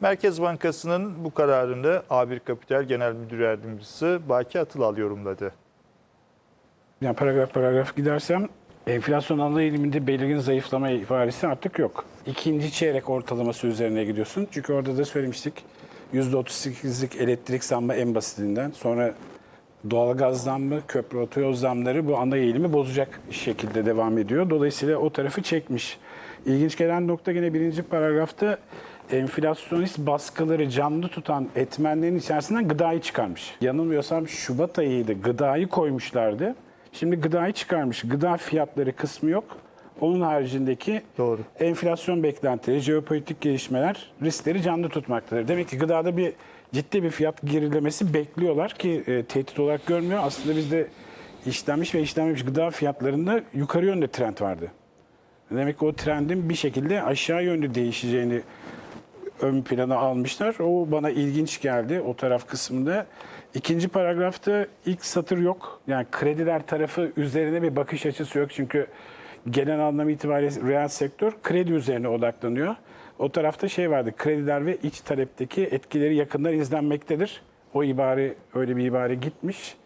Merkez Bankası'nın bu kararını A1 Kapital Genel Müdür Yardımcısı Baki Atılal yorumladı. Yani paragraf paragraf gidersem enflasyon ana eğiliminde belirgin zayıflama ibaresi artık yok. İkinci çeyrek ortalaması üzerine gidiyorsun. Çünkü orada da söylemiştik %38'lik elektrik zammı en basitinden. Sonra doğalgaz zammı, köprü otoyol zamları bu ana eğilimi bozacak şekilde devam ediyor. Dolayısıyla o tarafı çekmiş. İlginç gelen nokta yine birinci paragrafta enflasyonist baskıları canlı tutan etmenlerin içerisinden gıdayı çıkarmış. Yanılmıyorsam Şubat ayıydı gıdayı koymuşlardı. Şimdi gıdayı çıkarmış. Gıda fiyatları kısmı yok. Onun haricindeki Doğru. enflasyon beklentileri, jeopolitik gelişmeler riskleri canlı tutmaktadır. Demek ki gıdada bir ciddi bir fiyat gerilemesi bekliyorlar ki e, tehdit olarak görmüyor. Aslında bizde işlenmiş ve işlenmemiş gıda fiyatlarında yukarı yönde trend vardı. Demek ki o trendin bir şekilde aşağı yönlü değişeceğini ön plana almışlar. O bana ilginç geldi o taraf kısmında. İkinci paragrafta ilk satır yok. Yani krediler tarafı üzerine bir bakış açısı yok. Çünkü genel anlam itibariyle reel sektör kredi üzerine odaklanıyor. O tarafta şey vardı. Krediler ve iç talepteki etkileri yakından izlenmektedir. O ibare öyle bir ibare gitmiş.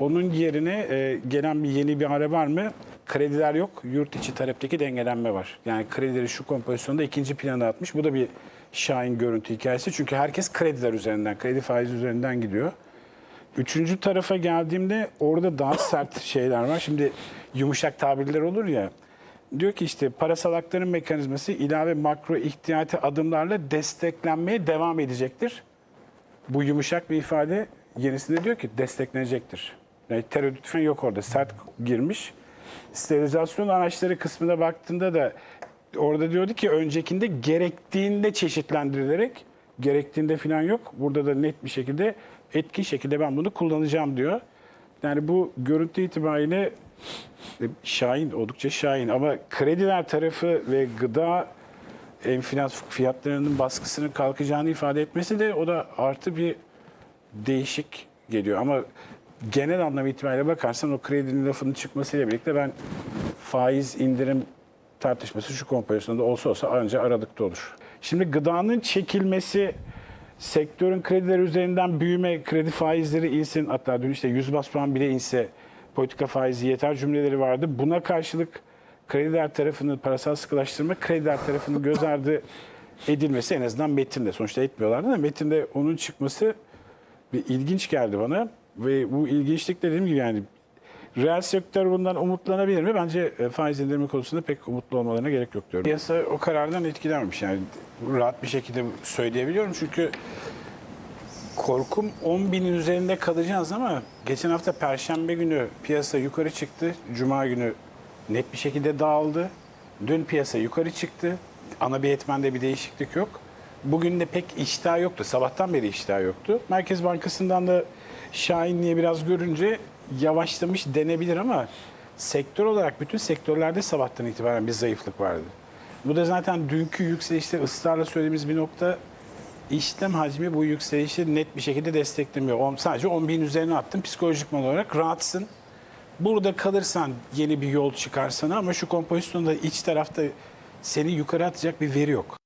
Onun yerine e, gelen bir yeni bir ara var mı? Krediler yok. Yurt içi talepteki dengelenme var. Yani kredileri şu kompozisyonda ikinci plana atmış. Bu da bir şahin görüntü hikayesi. Çünkü herkes krediler üzerinden, kredi faizi üzerinden gidiyor. Üçüncü tarafa geldiğimde orada daha sert şeyler var. Şimdi yumuşak tabirler olur ya. Diyor ki işte parasal aktarım mekanizması ilave makro ihtiyati adımlarla desteklenmeye devam edecektir. Bu yumuşak bir ifade yenisinde diyor ki desteklenecektir. Yani tereddüt falan yok orada. Sert girmiş. Sterilizasyon araçları kısmına baktığında da orada diyordu ki öncekinde gerektiğinde çeşitlendirilerek gerektiğinde falan yok. Burada da net bir şekilde etkin şekilde ben bunu kullanacağım diyor. Yani bu görüntü itibariyle e, şahin oldukça şahin ama krediler tarafı ve gıda enflasyon fiyatlarının baskısının kalkacağını ifade etmesi de o da artı bir değişik geliyor. Ama genel anlam itibariyle bakarsan o kredinin lafının çıkmasıyla birlikte ben faiz indirim tartışması şu kompozisyonda olsa olsa ancak aralıkta olur. Şimdi gıdanın çekilmesi sektörün kredileri üzerinden büyüme, kredi faizleri insin hatta dün işte 100 bas puan bile inse politika faizi yeter cümleleri vardı. Buna karşılık krediler tarafını parasal sıkılaştırma, krediler tarafını göz ardı edilmesi en azından metinde sonuçta etmiyorlardı da metinde onun çıkması bir ilginç geldi bana ve bu ilginçlik dediğim gibi yani reel sektör bundan umutlanabilir mi? Bence e, faiz indirimi konusunda pek umutlu olmalarına gerek yok diyorum. Piyasa o karardan etkilenmiş yani rahat bir şekilde söyleyebiliyorum çünkü korkum 10 binin üzerinde kalacağız ama geçen hafta Perşembe günü piyasa yukarı çıktı. Cuma günü net bir şekilde dağıldı. Dün piyasa yukarı çıktı. Ana bir etmende bir değişiklik yok. Bugün de pek iştah yoktu. Sabahtan beri iştah yoktu. Merkez Bankası'ndan da Şahinliğe biraz görünce yavaşlamış denebilir ama sektör olarak bütün sektörlerde sabahtan itibaren bir zayıflık vardı. Bu da zaten dünkü yükselişte ısrarla söylediğimiz bir nokta işlem hacmi bu yükselişi net bir şekilde desteklemiyor. Sadece 10 bin üzerine attım. Psikolojik olarak rahatsın. Burada kalırsan yeni bir yol çıkar sana ama şu kompozisyonda iç tarafta seni yukarı atacak bir veri yok.